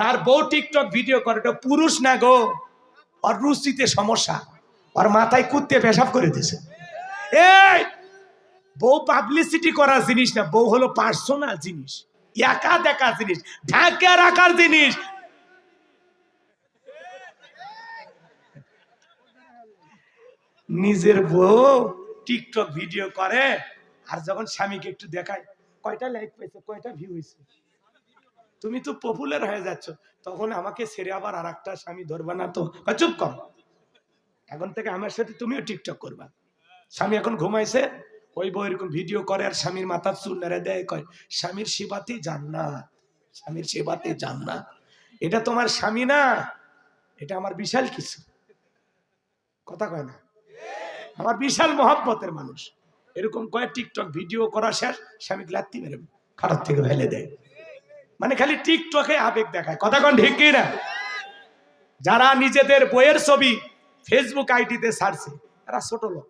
তার বউ TikTok video করে, এটা পুরুষ না গো? ওর রুচিতে সমস্যা। ওর মাথায় কুত্তে পেশাব করে দিছে এই, বউ পাবলিসিটি করার জিনিস না, বউ হলো পার্সোনাল জিনিস। একা দেখার জিনিস ঢাকা রাখার জিনিস। নিজের বউ টিকটক ভিডিও করে, আর যখন স্বামীকে একটু দেখায়, কয়টা লাইক পেয়েছে, কয়টা ভিউ হয়েছে? তুমি তো পপুলার হয়ে যাচ্ছ, তখন আমাকে ছেড়ে আবার আর একটা স্বামী ধরবা না তো? চুপ কর। এখন থেকে আমার সাথে তুমিও টিকটক করবা। স্বামী এখন ঘুমাইছে, ওই বউ এরকম ভিডিও করে আর স্বামীর মাথার চুল নেড়ে দেয়, কয়, স্বামীর সেবাতে জান্নাত, স্বামীর সেবাতে জান্নাত। এটা তোমার স্বামী না, এটা আমার বিশাল কিছু। কথা কয় না? আমার বিশাল মহব্বতের মানুষ। এরকম কয়েক টিকটক ভিডিও করা শেষ স্বামীকে লাত্তি মেরে খারাপ থেকে ফেলে দেয়। মানে খালি টিকটকে আবেগ দেখায়। কথা কন ঠিক না? যারা নিজেদের বইয়ের ছবি ফেসবুক আইডিতে ছাড়ছে তারা ছোট লোক।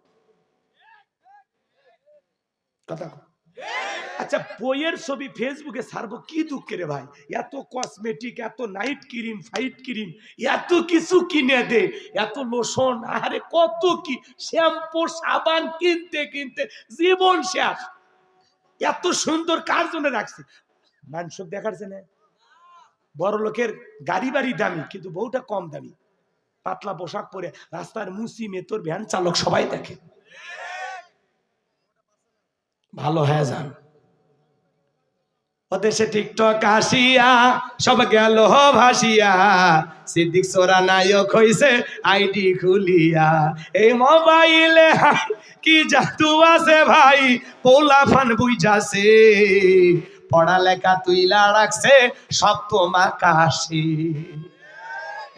কথা আচ্ছা বইয়ের ছবি ফেসবুকে ছাড়বো কি দুঃখের ভাই? এত কসমেটিক এত নাইট ক্রিম ফাইট ক্রিম এত কিছু কিনে দে, এত লোশন আরে কত কি শ্যাম্পু সাবান কিনতে কিনতে জীবন শেষ। এত সুন্দর কার জন্য রাখছে? মানুষ দেখার জন্য। বড় লোকের গাড়ি বাড়ি দামি, কিন্তু বউটা কম দামি। পাতলা পোশাক পরে রাস্তার মুসি মেতর ভ্যান চালক সবাই দেখে। ভালো হ্যাঁ যান। ওদেশে টিকটক আসিয়া, সব গেল ভাসিয়া। সিদ্দিক সোরা নায়ক হইছে, আইডি খুলিয়া। এই মোবাইলে কি জাদু আছে ভাই, পোলা ফান বুঝাছে পড়ালেখা তুইলা রাখছে সপ্তম কাশি।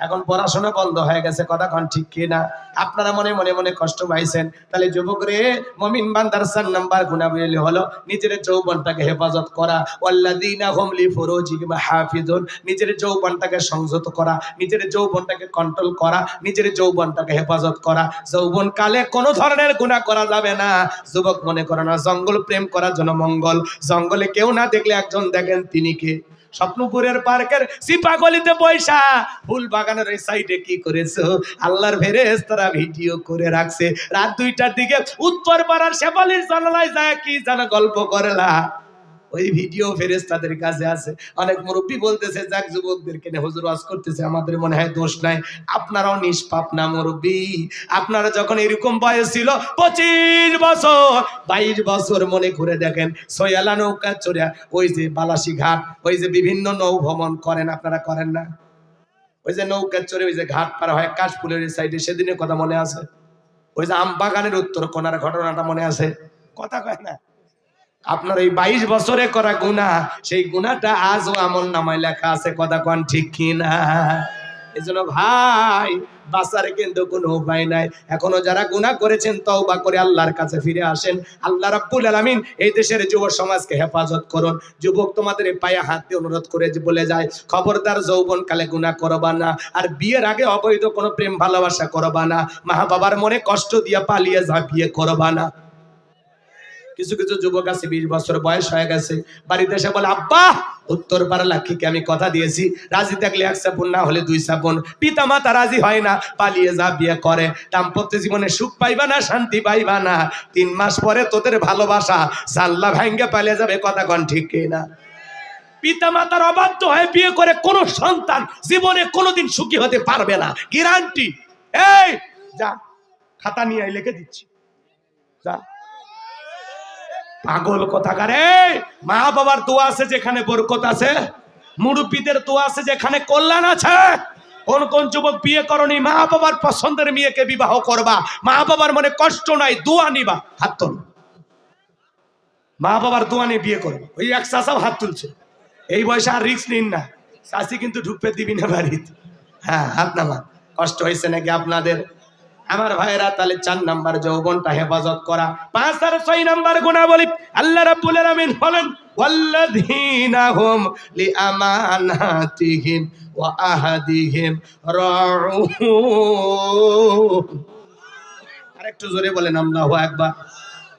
এখন পড়াশোনা বন্ধ হয়ে গেছে, কথা কন ঠিক কিনা? আপনারা মনে মনে মনে কষ্ট পাইছেন। তাহলে যুবক রে মমিন বান্দার সান নাম্বার গুণাবলী হলো নিজের যৌবনটাকে হেফাজত করা। ওয়াল্লাযীনা হুম লিফুরুজিহিম হাফিজুন নিজের যৌবনটাকে সংযত করা, নিজের যৌবনটাকে কন্ট্রোল করা, নিজের যৌবনটাকে হেফাজত করা। যৌবন কালে কোনো ধরনের গুনাহ করা যাবে না। যুবক মনে করে না, জঙ্গল প্রেম করার জন্য মঙ্গল। জঙ্গলে কেউ না দেখলে একজন দেখেন তিনি কে? স্বপ্নপুরের পার্কের সিপাগলিতে পয়সা ফুল বাগানের এই সাইডে কি করেছ? আল্লাহর ভেরেস তারা ভিডিও করে রাখছে। রাত দুইটার দিকে উত্তর পাড়ার শেফালির জানালায় যায়, কি জানা গল্প করেলা ওই ভিডিও ফেরেস তাদের কাছে আছে। অনেক মুরব্বী বলতেছে, যাক যুবকদেরকে হুজুর ওয়াজ করতেছে, আমাদের মনে হয় দোষ নাই। আপনারাও নিষ্পাপ না মুরব্বী। আপনারা যখন এরকম বয়স ছিল, পঁচিশ বছর, বাইশ বছর মনে করে দেখেন, সয়ালা নৌকা চড়িয়া ওই যে বালাসি ঘাট ওই যে বিভিন্ন নৌ ভ্রমণ করেন, আপনারা করেন না? ওই যে নৌকা চড়ে ওই যে ঘাট পার হয়, কাশফুলের সাইডে, সেদিনের কথা মনে আছে? ওই যে আম বাগানের উত্তর কোনার ঘটনাটা মনে আছে? কথা কয় না। আপনার এই বাইশ বছরে করা গুণা সেই গুণাটা আজও আমল নামায় লেখা আছে, কথা কন ঠিক কিনা? এই জন্য ভাই, বাঁচার কিন্তু কোনো উপায় নাই। এখনও যারা গুণা করেছেন, তওবা করে আল্লাহর কাছে ফিরে আসেন। আল্লাহ রাব্বুল আলামিন এই দেশের যুব সমাজকে হেফাজত করুন। যুবক তোমাদের পায়ে হাত দিয়ে অনুরোধ করে বলে যায়, খবরদার যৌবন কালে গুণা করবা না, আর বিয়ের আগে অবৈধ কোনো প্রেম ভালোবাসা করবা না। মা বাবার মনে কষ্ট দিয়ে পালিয়ে ঝাঁপিয়ে করবা না। কিছু কিছু যুবক আছে, বিশ বছর বয়স হয়ে গেছে। বাড়িতে এসে বলে, আব্বা, উত্তর পাড়া লাক্ষীকে আমি কথা দিয়েছি। রাজি থাকলে এক সাপুন না হলে দুই সাপুন পিতা মাতা রাজি হয় না, পালিয়ে যা বিয়ে করে। দাম্পত্য জীবনে সুখ পাইবা না, শান্তি পাইবা না। তিন মাস পরে তোদের ভালোবাসা জাল্লা ভাঙ্গে পালিয়ে যাবে, কথা কন ঠিক না পিতা মাতার অবাধ্য হয়ে বিয়ে করে কোন সন্তান জীবনে কোনোদিন সুখী হতে পারবে না। গ্যারান্টি। এই, যা, খাতা নিয়ে লিখে দিচ্ছি। যা। পাগল কথাকারে। মা বাবার দোয়া আছে যেখানে বরকত আছে। মুরব্বীদের দোয়া আছে যেখানে কল্যাণ আছে। কোন কোন যুবক বিয়ে করনি, মা বাবার পছন্দের মেয়েকে বিবাহ করবা। মা বাবার মনে কষ্ট নাই, দোয়া নিবা, হাত তোল। মা বাবার দোয়া নিয়ে বিয়ে করবে। ওই এক চাষাও হাত তুলছে। এই বয়সে আর রিক্স নিন না। চাষি কিন্তু ঢুকতে দিবি না বাড়িতে। হ্যাঁ হাত নামা কষ্ট হয়েছে নাকি আপনাদের? আমার ভাইরা তাহলে চার নাম্বার যৌবনটা হেফাজত করা। পাঁচ আর ছয় নাম্বার গুণা বলি আল্লাহ রাব্বুল আলামিন বলেন, ওয়াল্লাযীনা হুম লিআমানাতিহিম ওয়া আহাদিহিম রাউন আরেকটু জোরে বলেন, আল্লাহু আকবার।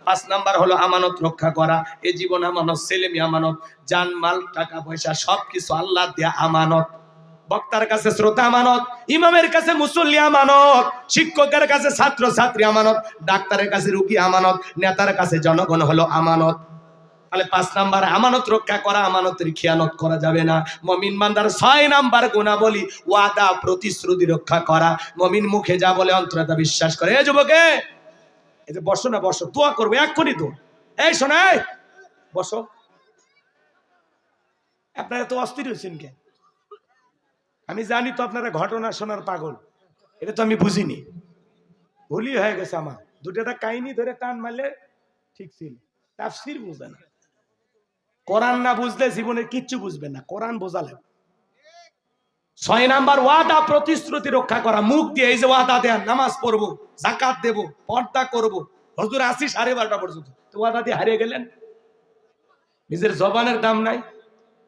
পাঁচ নাম্বার হলো আমানত রক্ষা করা, এ জীবন আমানত ছেলেমি আমানত, জান, মাল, টাকা পয়সা, সবকিছু আল্লাহ দেয়া আমানত। বক্তার কাছে শ্রোতা আমানত ইমামের কাছে মুসল্লি আমানত শিক্ষকের কাছে ছাত্র ছাত্রী আমানত ডাক্তারের কাছে রুগী আমানত নেতার কাছে জনগণ হলো আমানত। তাহলে পাঁচ নাম্বার আমানত রক্ষা করা আমানতের খেয়ানত করা যাবে না। মমিন বান্দার ছয় নাম্বার গুণা বলি ওয়াদা প্রতিশ্রুতি রক্ষা করা। মমিন মুখে যা বলে অন্তরতা বিশ্বাস করে। এই যুবকে এই যে বসো না বসো দোয়া করব এক্ষুনি তো। এই শোনা এই, বসো। আপনারা তো অস্থির হয়েছেন কে আমি জানি তো আপনারা ঘটনা শোনার পাগল। এটা তো আমি বুঝিনি। ভুলই হয়ে গেছে আমার। দুটাটা কাহিনী ধরে টান মারলে ঠিক ছিল। তাফসির বুঝবে না। কোরআন না বুঝলে জীবনে কিচ্ছু বুঝবে না। কোরআন বোঝালে ছয় নাম্বার, ওয়াদা প্রতিশ্রুতি রক্ষা করা। মুখ দিয়ে এই যে ওয়াদা দেন, নামাজ পড়ব জাকাত দেব, পর্দা করব। হজুর আসি সাড়ে বারোটা পর্যন্ত। ওয়াদা দিয়ে হারিয়ে গেলেন? নিজের জবানের দাম নাই।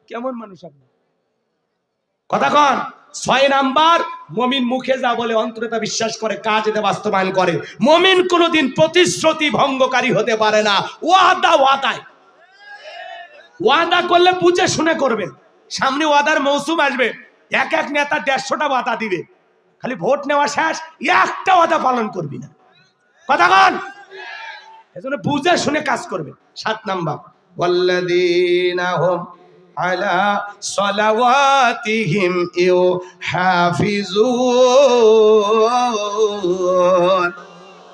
কেমন মানুষ আপনি? কথা কন ছয় নাম্বার মমিন মুখে যা বলে অন্তরতা বিশ্বাস করে কাজেতে বাস্তবায়ন করে মমিন কোনোদিন প্রতিশ্রুতি ভঙ্গকারী হতে পারে না ওয়াদা ওয়াদায় ওয়াদা করলে বুঝে শুনে করবেন সামনে ওয়াদার মৌসুম আসবে এক এক নেতা দেড়শোটা ওয়াদা দিবে খালি ভোট নেওয়া শেষ একটা ওয়াদা পালন করবি না কথা কন এজন্য বুঝে শুনে কাজ করবে সাত নাম্বার والذين هم على صلواتهم يحافظون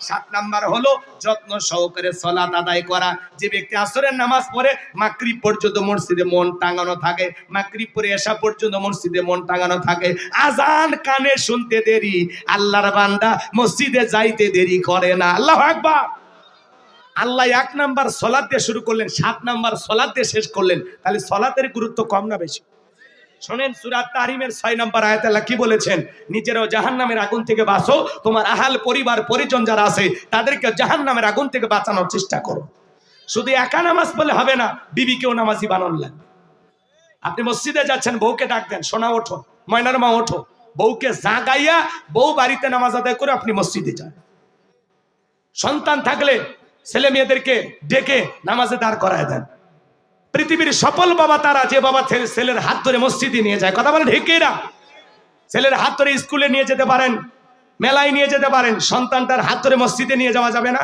সাত নাম্বার হলো যত্ন সহকারে সলাত আদায় করা যে ব্যক্তি আসরের নামাজ পড়ে মাকরিব পর্যন্ত মসজিদে মন টাঙানো থাকে মাকরিব পরে এসা পর্যন্ত মসজিদে মন টাঙানো থাকে আজান কানে শুনতে দেরি আল্লাহর বান্দা মসজিদে যাইতে দেরি করে না আল্লাহ আকবার আল্লাহ এক নাম্বার সলাদ দিয়ে শুরু করলেন, সাত নাম্বার সলাদ দিয়ে শেষ করলেন। তাহলে সলাতের গুরুত্ব কম না বেশি? শোনেন সুরাত তারিমের ছয় নম্বর আয়াত আল্লাহ কি বলেছেন? নিজেরাও জাহান নামের আগুন থেকে বাঁচো, তোমার আহাল, পরিবার, পরিজন যারা আছে, তাদেরকে জাহান নামের আগুন থেকে বাঁচানোর চেষ্টা করো। শুধু একা নামাজ বলে হবে না, বিবিকেও নামাজি বানান লাগবে। আপনি মসজিদে যাচ্ছেন, বউকে ডাক দেন, সোনা ওঠো, ময়নার মা ওঠো। বউকে জাগাইয়া বউ বাড়িতে নামাজ আদায় করে আপনি মসজিদে যান। সন্তান থাকলে ছেলে মেয়েদেরকে ডেকে নামাজে দাঁড় করায় দেন। পৃথিবীর সফল বাবা তারা যে বাবা ছেলের হাত ধরে মসজিদে নিয়ে যায়। কথা বলেন ঢেকেরা ছেলের হাত ধরে স্কুলে নিয়ে যেতে পারেন, মেলায় নিয়ে যেতে পারেন সন্তানটার হাত ধরে মসজিদে নিয়ে যাওয়া যাবে না।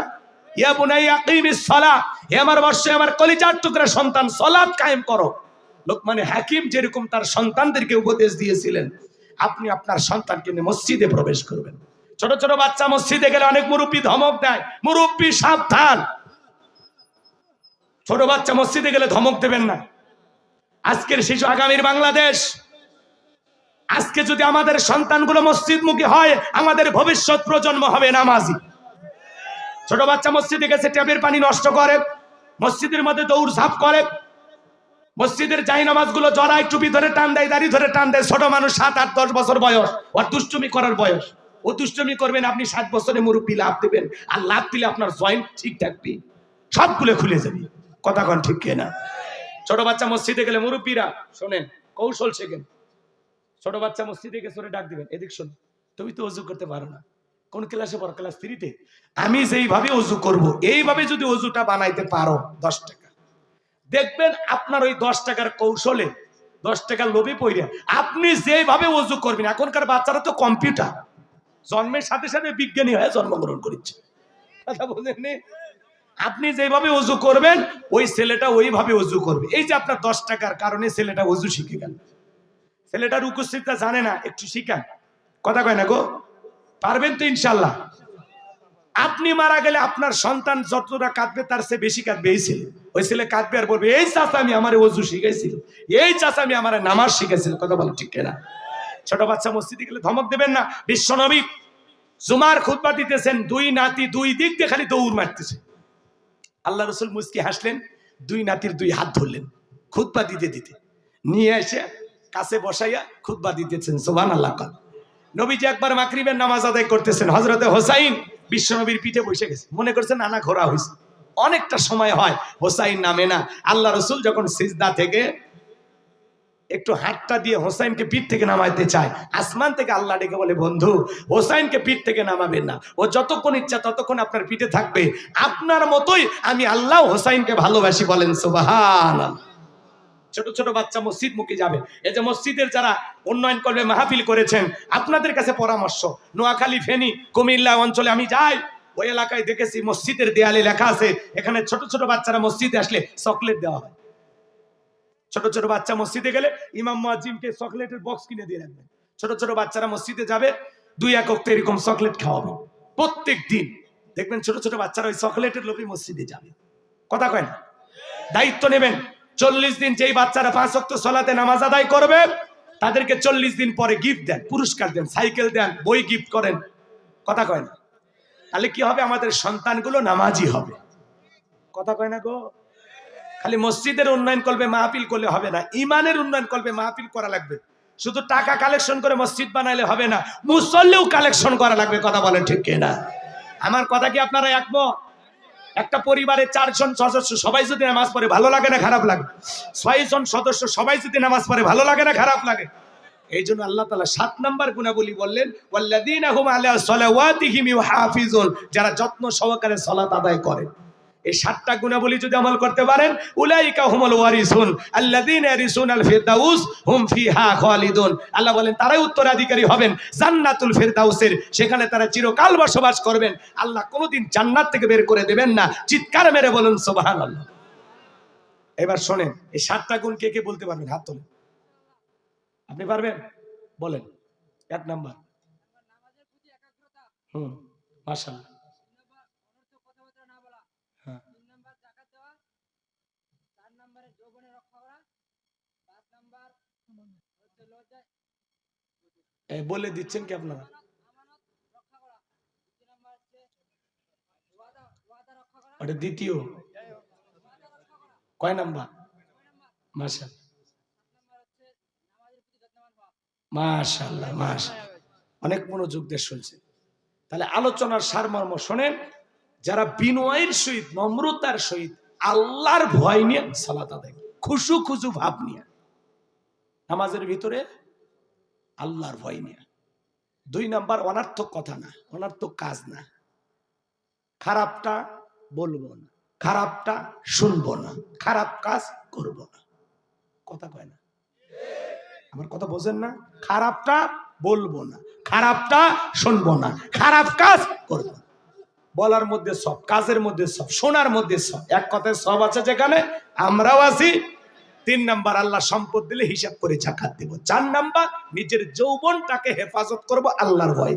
ইয়া বুনাই আকিমিস সালা হে আমার বর্ষে আমার কলিজার টুকরা সন্তান সলাৎ কায়েম করো। লোকমানে হাকিম যেরকম তার সন্তানদেরকে উপদেশ দিয়েছিলেন, আপনি আপনার সন্তানকে নিয়ে মসজিদে প্রবেশ করবেন। ছোট ছোট বাচ্চা মসজিদে গেলে অনেক মুরব্বী ধমক দেয়। মুরব্বী সাবধান। ছোট বাচ্চা মসজিদে গেলে ধমক দেবেন না। আজকের শিশু আগামীর বাংলাদেশ। আজকে যদি আমাদের সন্তানগুলো মসজিদমুখী হয়, আমাদের ভবিষ্যৎ প্রজন্ম হবে নামাজি। ছোট বাচ্চা মসজিদে গেছে, ট্যাপের পানি নষ্ট করে, মসজিদের মধ্যে দৌড় ঝাঁপ করে। মসজিদের জাই নামাজগুলো জড়াই টুপি ধরে টান দেয়, দাড়ি ধরে টান দেয়, ছোট মানুষ সাত আট দশ বছর বয়স ওর দুষ্টুমি করার বয়স। ও দুষ্টুমি করবেন, আপনি ষাট বছরে মুরব্বী, লাভ দেবেন। আর লাভ দিলে আপনার জয়েন্ট ঠিক থাকবে। সবগুলো খুলে যাবে। কথা কন ঠিক না ছোট বাচ্চা মসজিদে গেলে মুরব্বীরা, শোনেন, কৌশল শেখেন। ছোট বাচ্চা মসজিদে গেছে, ওরে ডাক দিবেন, এদিক শোন, তুমি তো অজু করতে পারো না। কোন ক্লাসে পড়ো? ক্লাস থ্রিতে। আমি যেইভাবে অজু করব, এইভাবে যদি অজুটা বানাইতে পারো, দশ টাকা। দেখবেন আপনার ওই দশ টাকার কৌশলে, দশ টাকার লোভে পড়ে আপনি যেভাবে অজু করবেন, এখনকার বাচ্চারা তো কম্পিউটার। জন্মের সাথে সাথে বিজ্ঞানী হয়ে জন্মগ্রহণ করেছে। কথা বোঝেননি আপনি যেভাবে অজু করবেন, ওই ছেলেটা ওইভাবে অজু করবে। এই যে আপনার দশ টাকার কারণে ছেলেটা অজু শিখে গেল। ছেলেটার উপস্থিতটা জানে না, একটু শিখান। কথা কয় না গো? পারবেন তো ইনশাল্লাহ আপনি মারা গেলে আপনার সন্তান যতটা কাঁদবে, তার চেয়ে বেশি কাঁদবে এই ছেলে। ওই ছেলে কাঁদবে আর বলবে, এই চাচা আমি আমার অজু শিখাইছিল। এই চাচা আমি আমার নামাজ শিখাইছিল। কথা বলো ঠিক না ছোট বাচ্চা মসজিদে গেলে ধমক দেবেন না। বিশ্বনবী জুমার খুতবা দিতেছেন, দুই নাতি দুই দিক দিয়ে খালি দৌড় মারতেছে। আল্লাহ রসুল মুস্কি হাসলেন, দুই নাতির দুই হাত ধরলেন, খুতবা দিতে দিতে। নিয়ে এসে কাছে বসাইয়া খুতবা দিতেছেন সোভান আল্লাহ কল নবীজি একবার মাকরিবের নামাজ আদায় করতেছেন হজরতে হোসাইন বিশ্বনবীর পিঠে বসে গেছে। মনে করছে নানা ঘোরা হয়েছে অনেকটা সময় হয়, হোসাইন নামে না। আল্লাহ রসুল যখন সিজদা থেকে একটু হাতটা দিয়ে হোসাইনকে পিঠ থেকে নামাইতে চায়। আসমান থেকে আল্লাহ ডেকে বলে, বন্ধু, হোসাইনকে পিঠ থেকে নামাবেন না। ও যতক্ষণ ইচ্ছা ততক্ষণ আপনার পিঠে থাকবে। আপনার মতোই আমি আল্লাহ হোসাইনকে ভালোবাসি বলেন সুবাহান ছোট ছোট বাচ্চা মসজিদ মুখে যাবে। এই যে মসজিদের যারা উন্নয়ন করবে, মাহফিল করেছেন, আপনাদের কাছে পরামর্শ, নোয়াখালী, ফেনী, কুমিল্লা অঞ্চলে আমি যাই, ওই এলাকায় দেখেছি মসজিদের দেয়ালে লেখা আছে, এখানে ছোট ছোট বাচ্চারা মসজিদে আসলে চকলেট দেওয়া হয়। ছোট ছোট বাচ্চা মসজিদে গেলে ইমাম মুয়াজ্জিমকে চকলেটের বক্স কিনে দিয়ে রাখবেন ছোট ছোট বাচ্চারা মসজিদে যাবে, দুই একক এরকম চকলেট খাওয়াবে। প্রত্যেক দিন দেখবেন ছোট ছোট বাচ্চারা ওই চকলেটের লোকই মসজিদে যাবে। কথা কয় না? দায়িত্ব নেবেন। চল্লিশ দিন যেই বাচ্চারা পাঁচ অক্ট সলাতে নামাজ আদায় করবে, তাদেরকে চল্লিশ দিন পরে গিফট দেন, পুরস্কার দেন, সাইকেল দেন, বই গিফট করেন। কথা কয় না? তাহলে কি হবে? আমাদের সন্তানগুলো নামাজি হবে। কথা কয় না গো? খালি মসজিদের উন্নয়ন করবে, মাহফিল করলে হবে না। ইমানের উন্নয়ন করবে, মাহফিল করা লাগবে। শুধু টাকা কালেকশন করে মসজিদ বানাইলে হবে না, মুসল্লিও কালেকশন করা লাগবে, কথা বলেন ঠিক না আমার কথা কি আপনারা একমত? একটা পরিবারের চারজন সদস্য, সবাই যদি নামাজ পড়ে ভালো লাগে না, খারাপ লাগে? ছয়জন সদস্য, সবাই যদি নামাজ পড়ে ভালো লাগে না, খারাপ লাগে? এই জন্য আল্লাহ তালা সাত নাম্বার গুণাবলী বললেন যারা যত্ন সহকারে সলাত আদায় করে। এই সাতটা গুণাবলী যদি আমল করতে পারেন, উলাইকা হুমুল ওয়ারিসুন, আল্লাযীনা ইয়ারিসুন আল ফিরদাউস, হুম ফিহা খালিদুন। আল্লাহ বলেন, তারাই উত্তরাধিকারী হবেন, জান্নাতুল ফিরদাউসের, সেখানে তারা চিরকাল বসবাস করবেন। আল্লাহ কোনোদিন জান্নাত থেকে বের করে দেবেন না। চিৎকার মেরে বলুন, সুবহানাল্লাহ। এবার শোনেন, এই সাতটা গুণ কে কে বলতে পারবেন? হাত তোলেন। আপনি পারবেন? বলেন। এক নাম্বার। হুম, মাশাআল্লাহ। বলে দিচ্ছেন কি আপনারা? ওটা দ্বিতীয়। কয় নাম্বার? মাশ। অনেক মনোযোগ শুনছে। তাহলে আলোচনার সারমর্ম শোনেন, যারা বিনয়ের সহিত, নম্রতার সহিত আল্লাহর ভয় নিয়ে সালাত আদায় খুশু খুশু ভাব নিয়ে। নামাজের ভিতরে আল্লাহর ভয় নিয়ে। দুই নাম্বার, অনার্থক কথা না, অনার্থক কাজ না। খারাপটা বলব না, খারাপটা শুনব না, খারাপ কাজ করব না। কথা কয় না? আমার কথা বোঝেন না? খারাপটা বলব না, খারাপটা শুনব না, খারাপ কাজ করব বলার মধ্যে সব, কাজের মধ্যে সব, শোনার মধ্যে সব, এক কথায় সব আছে যেখানে, আমরাও আছি তিন নাম্বার আল্লাহ সম্পদ দিলে হিসাব করে জাকাত দেব। চার নাম্বার, নিজের যৌবনটাকে হেফাজত করব আল্লাহর ভয়।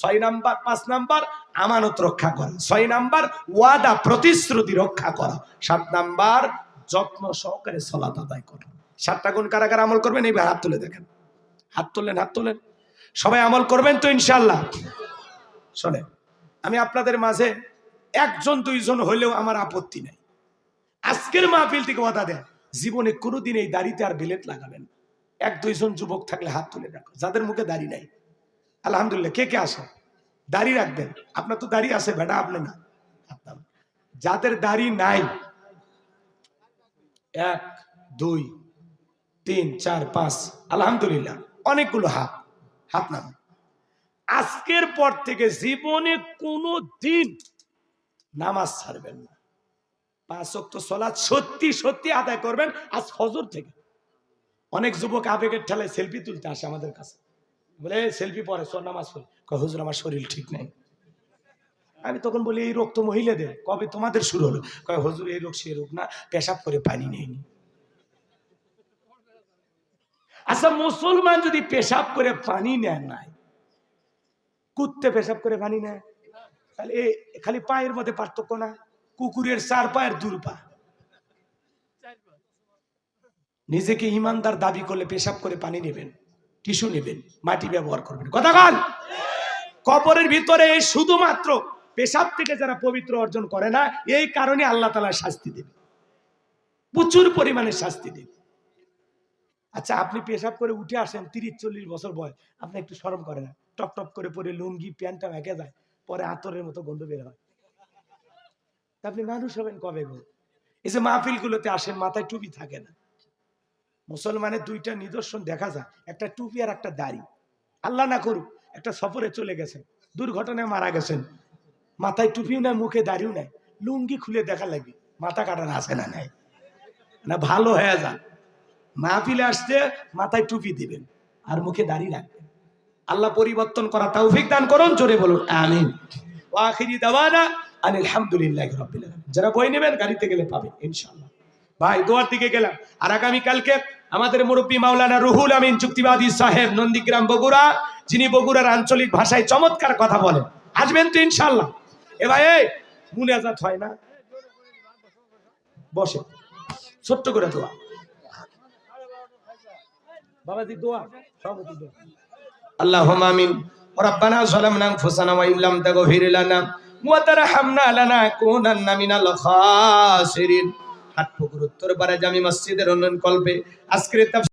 ছয় নাম্বার, পাঁচ নাম্বার, আমানত রক্ষা করা। ছয় নাম্বার, ওয়াদা, প্রতিশ্রুতি রক্ষা করা। সাত নাম্বার, যত্ন সহকারে সলাত আদায় করা। সাতটা গুণ কারা কারা আমল করবেন, এইবার হাত তুলে দেখেন। হাত তোলেন হাত তোলেন সবাই আমল করবেন তো ইনশাল্লাহ শোনেন, আমি আপনাদের মাঝে একজন, দুইজন হইলেও আমার আপত্তি নাই। আজকের মাহফিল থেকে কথা দেন। জীবনে কোনোদিন এই দাড়িতে আর বেলেট লাগাবেন এক দুইজন যুবক থাকলে হাত তুলে রাখো যাদের মুখে দাড়ি নাই। আলহামদুলিল্লাহ, কে কে আসে? দাড়ি রাখবেন। আপনার তো দাড়ি আছে বেটা, আপনি না। যাদের দাড়ি নাই, এক, দুই, তিন, চার, পাঁচ, আলহামদুলিল্লাহ, অনেকগুলো হাত হাত নাম। আজকের পর থেকে জীবনে কোনো দিন নামাজ ছাড়বেন না। পাঁচ অক্ট সলাৎ সত্যি সত্যি আদায় করবেন আজ ফজর থেকে। অনেক যুবক আবেগের ঠেলায় সেলফি তুলতে আসে আমাদের কাছে। বলে সেলফি পরে, সর নামাজ পড়ে। হুজুর, আমার শরীর ঠিক নেই। আমি তখন বলি, এই রোগ তো মহিলাদের, কবে তোমাদের শুরু হলো? কয়, হুজুর, এই রোগ, সেই রোগ না, পেশাব করে পানি নেয়নি আচ্ছা মুসলমান যদি পেশাব করে পানি নেয় নাই, কুত্তে পেশাব করে পানি নেয়, তাহলে খালি পায়ের মধ্যে পার্থক্য না? কুকুরের চার পায়ের দূর পা নিজেকে ইমানদার দাবি করলে পেশাব করে পানি নেবেন, টিস্যু নেবেন, মাটি ব্যবহার করবেন। কথা কাল কবরের ভিতরে শুধুমাত্র পেশাব থেকে যারা পবিত্র অর্জন করে না, এই কারণে আল্লাহ তালা শাস্তি দেবে। প্রচুর পরিমাণে শাস্তি দেবে। আচ্ছা আপনি পেশাব করে উঠে আসেন, তিরিশ, চল্লিশ বছর বয়স, আপনি একটু সরম করে না। টপ টপ করে পরে লুঙ্গি, প্যান্টটা মেখে যায়, পরে আতরের মতো গন্ধ বের হয়। আপনি মানুষ হবেন কবে গো? এই যে মাহফিলগুলোতে আসেন, মাথায় টুপি থাকে না। মুসলমানের দুইটা নিদর্শন দেখা যায়, একটা টুপি আর একটা দাড়ি। আল্লাহ না করুক, একটা সফরে চলে গেছেন, দুর্ঘটনায় মারা গেছেন। মাথায় টুপিও নাই মুখে দাড়িও নাই লুঙ্গি খুলে দেখা লাগবে মাথা কাটার আছে না নাই? না, ভালো হয়ে যান। মাহফিলে আসতে মাথায় টুপি দিবেন আর মুখে দাড়ি রাখবেন। আল্লাহ পরিবর্তন করা তৌফিক দান করুন, জোরে বলুন, আমিন। ওয়াখিরি দাওয়ানা আনিল হামদুলিল্লাহি রাব্বিল আলামিন যারা বই নেবেন গাড়িতে গেলে পাবেন ইনশাআল্লাহ ভাই দোয়ার দিকে গেলাম আর আগামী কালকে আমাদের মুরব্বী মাওলানা রুহুল আমিন চুক্তিবাদী সাহেব নন্দীগ্রাম বগুড়া যিনি বগুড়ার আঞ্চলিক ভাষায় চমৎকার কথা বলেন আসবেন তো ইনশাআল্লাহ এ ভাই এই মুনাজাত হয় না বসে ছোট্ট করে দোয়া বাবাজি দোয়া সভাপতি দোয়া اللهم امين ربنا ظلمنا انفسنا وان لم تغفر لنا ওয়াতারহামনা লানা উত্তর পারে জামি মসজিদের অন্যন কল্পে আজকের